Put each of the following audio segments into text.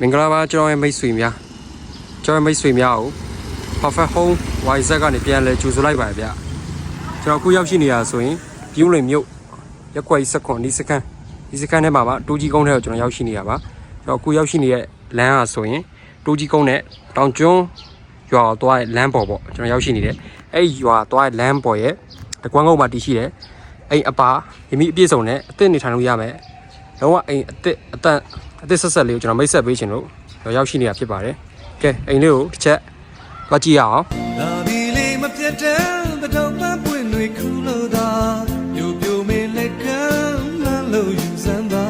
မင်္ဂလာပါကျွန်တော်ရဲ့မိတ်ဆွေများကျွန်တော်ရဲ့မိတ်ဆွေများကို Perfect Home YZ ကနေပြန်လဲကြိုဆိုလိုက်ပါဗျကျွန်တော်အခုရောက်ရှိနေတာဆိုရင်ပြူးလွင်မြို့ရက်ကွက်စကွန်ဒီစကန်ဒီစကန်ထဲမှာပါတိုးကြီးကုန်းထဲကိုကျွန်တော်ရောက်ရှိနေတာပါကျွန်တော်အခုရောက်ရှိနေတဲ့လမ်းဟာဆိုရင်တိုးကြီးကုန်းနဲ့တောင်ကျွန်းရွာသွားတဲ့လမ်းပေါ်ပေါ့ကျွန်တော်ရောက်ရှိနေတယ်အဲ့ဒီရွာသွားတဲ့လမ်းပေါ်ရဲ့တကွမ်းကုန်းမှာတည်ရှိတယ်အဲ့အပါမိမိအပြည့်စုံနဲ့အသစ်နေထိုင်လို့ရမယ် လုံးဝအိမ်အသစ်အတန့်အသစ်ဆက်ဆက်လေးကိုကျွန်တော်မိတ်ဆက်ပေးခြင်းလို့ရောက်ရှိနေတာဖြစ်ပါတယ်ကဲအိမ်လေးကိုတစ်ချက်သွားကြည့်ရအောင်လာပြီလေးမပြတ်တဲ့တတော်မှပွင့်တွေခူးလို့သာပြိုပြိုမေးလက်ကမ်းလမ်းလို့ယူစမ်းသာ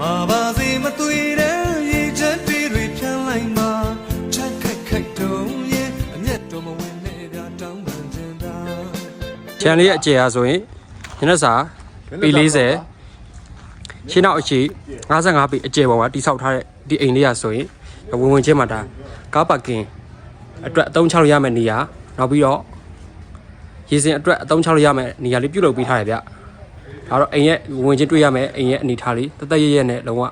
မာပါစေမသွေတဲ့ရေချက်တွေတွေဖြန်းလိုက်မှာချက်ခက်ခက်တုံးရဲ့အမျက်တော်မဝင်နဲ့ပြတောင်းပန်တင်တာခြံလေးရဲ့အကျယ်အားဆိုရင်ညနေစာပေ40 ရှင်းနောက်အရှိ55ပေအကျယ်ပေါ်မှာတိဆောက်ထားတဲ့ဒီအိမ်လေးရဆိုရင်ဝင်ဝင်ချင်းမှာဒါကားပါကင်အတွက်အသုံးချလို့ရမယ့်နေရာနောက်ပြီးတော့ရေစင်အတွက်အသုံးချလို့ရမယ့်နေရာလေးပြုတ်လုပ်ပေးထားတယ်ဗျဒါတော့အိမ်ရဲ့ဝင်ဝင်ချင်းတွေ့ရမယ့်အိမ်ရဲ့အနေထားလေးတသက်ရရနဲ့လုံးဝ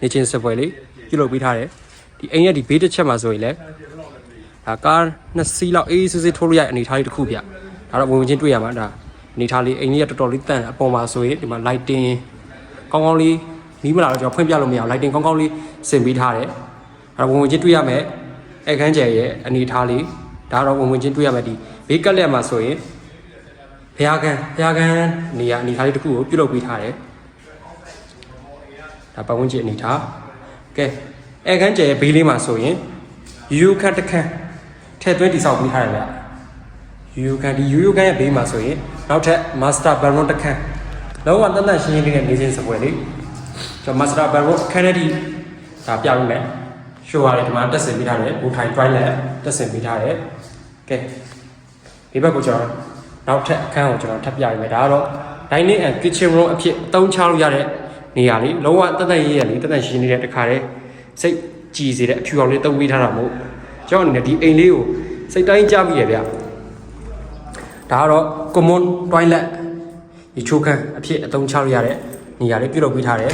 နေချင်းစပွဲလေးပြုတ်လုပ်ပေးထားတယ်ဒီအိမ်ရဲ့ဒီဘေးတစ်ချက်မှာဆိုရင်လည်းဒါကားနှစ်စီးလောက်အေးအေးဆေးဆေးထိုးလို့ရတဲ့အနေထားလေးတစ်ခုဗျဒါတော့ဝင်ဝင်ချင်းတွေ့ရမှာဒါအနေထားလေးအိမ်လေးကတော်တော်လေးတန့်အပေါ်မှာဆိုရင်ဒီမှာ lighting ကောင်းကောင်းလေးမီးမလာတော့ကျွန်တော်ဖွင့်ပြလို့မရအောင် lighting ကောင်းကောင်းလေးဆင်ပေးထားတယ်အဲ့တော့ဝင်ဝင်ချင်းတွေ့ရမယ်အခန်းကျယ်ရဲ့အနေထားလေးဒါတော့ဝင်ဝင်ချင်းတွေ့ရမယ်ဒီဘေးကက်လက်မှာဆိုရင်ဘုရားကန်ဘုရားကန်နေရာအနေထားလေးတစ်ခုကိုပြုတ်လုပ်ပေးထားတယ်ဒါပတ်ဝန်းကျင်အနေထားကဲအခန်းကျယ်ရဲ့ဘေးလေးမှာဆိုရင်ယူခတ်တစ်ခန်းထည့်သွင်းတိဆောက်ပေးထားတယ်ဗျယူခတ်ဒီယူခတ်ရဲ့ဘေးမှာဆိုရင်နောက်ထပ် master bedroom တစ်ခန်း လုံးဝတန်တန်ရှင်းရှင်းလေးနဲ့နေချင်းစပွဲလေးကျွန်တော် master bedroom အခန်းထဲဒီဒါပြပေးမယ်ရှိုးရတယ်ဒီမှာတက်ဆင်ပေးထားတယ်ဘူထိုင် toilet တက်ဆင်ပေးထားတယ်ကဲဒီဘက်ကိုကျွန်တော်နောက်ထပ်အခန်းကိုကျွန်တော်ထပ်ပြပေးမယ်ဒါကတော့ dining and kitchen room အဖြစ်အသုံးချလို့ရတဲ့နေရာလေးလုံးဝတန်တန်ရေးရလေးတန်တန်ရှင်းနေတဲ့တခါတည်းစိတ်ကြည်စေတဲ့အဖြူအောင်လေးတုံးပေးထားတာမို့ကျွန်တော်အနေနဲ့ဒီအိမ်လေးကိုစိတ်တိုင်းကြားမိရဗျဒါကတော့ common toilet ဒီချိုးခန်းအဖြစ်အသုံးချလို့ရတဲ့နေရာလေးပြုလုပ်ပေးထားတယ်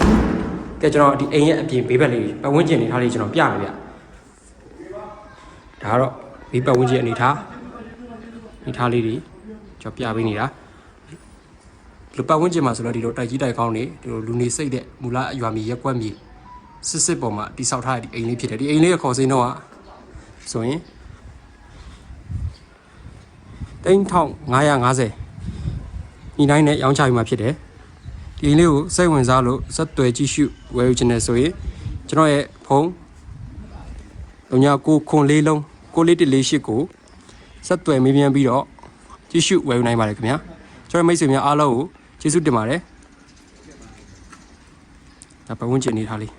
ကဲကျွန်တော်ဒီအိမ်ရဲ့အပြင်ဘေးဘက်လေးပတ်ဝန်းကျင်အနေထားလေးကျွန်တော်ပြမယ်ဗျဒါကတော့ဘေးပတ်ဝန်းကျင်အနေထားအနေထားလေးတွေကျွန်တော်ပြပေးနေတာလူပတ်ဝန်းကျင်မှာဆိုတော့ဒီလိုတိုက်ကြီးတိုက်ကောင်းနေဒီလိုလူနေစိတ်တဲ့မူလအရွာမြေရက်ကွက်မြေစစ်စစ်ပေါ်မှာတိဆောက်ထားတဲ့ဒီအိမ်လေးဖြစ်တယ်ဒီအိမ်လေးရဲ့ခေါ်စိမ်းတော့ကဆိုရင်3550 ညီတိုင်းနဲ့ရောင်းချပြီးမှဖြစ်တယ်ဒီအိမ်လေးကိုစိတ်ဝင်စားလို့ဆက်သွယ်ကြည့်ရှုဝယ်ယူခြင်းနဲ့ဆိုရင်ကျွန်တော်ရဲ့ဖုန်း39ခွန်လေးလုံး6148ကိုဆက်သွယ်မေးမြန်းပြီးတော့ကြည့်ရှုဝယ်ယူနိုင်ပါတယ်ခင်ဗျာကျွန်တော်မိတ်ဆွေများအားလုံးကိုကျေးဇူးတင်ပါတယ်ဒါပတ်ဝန်းကျင်အနေထားလေး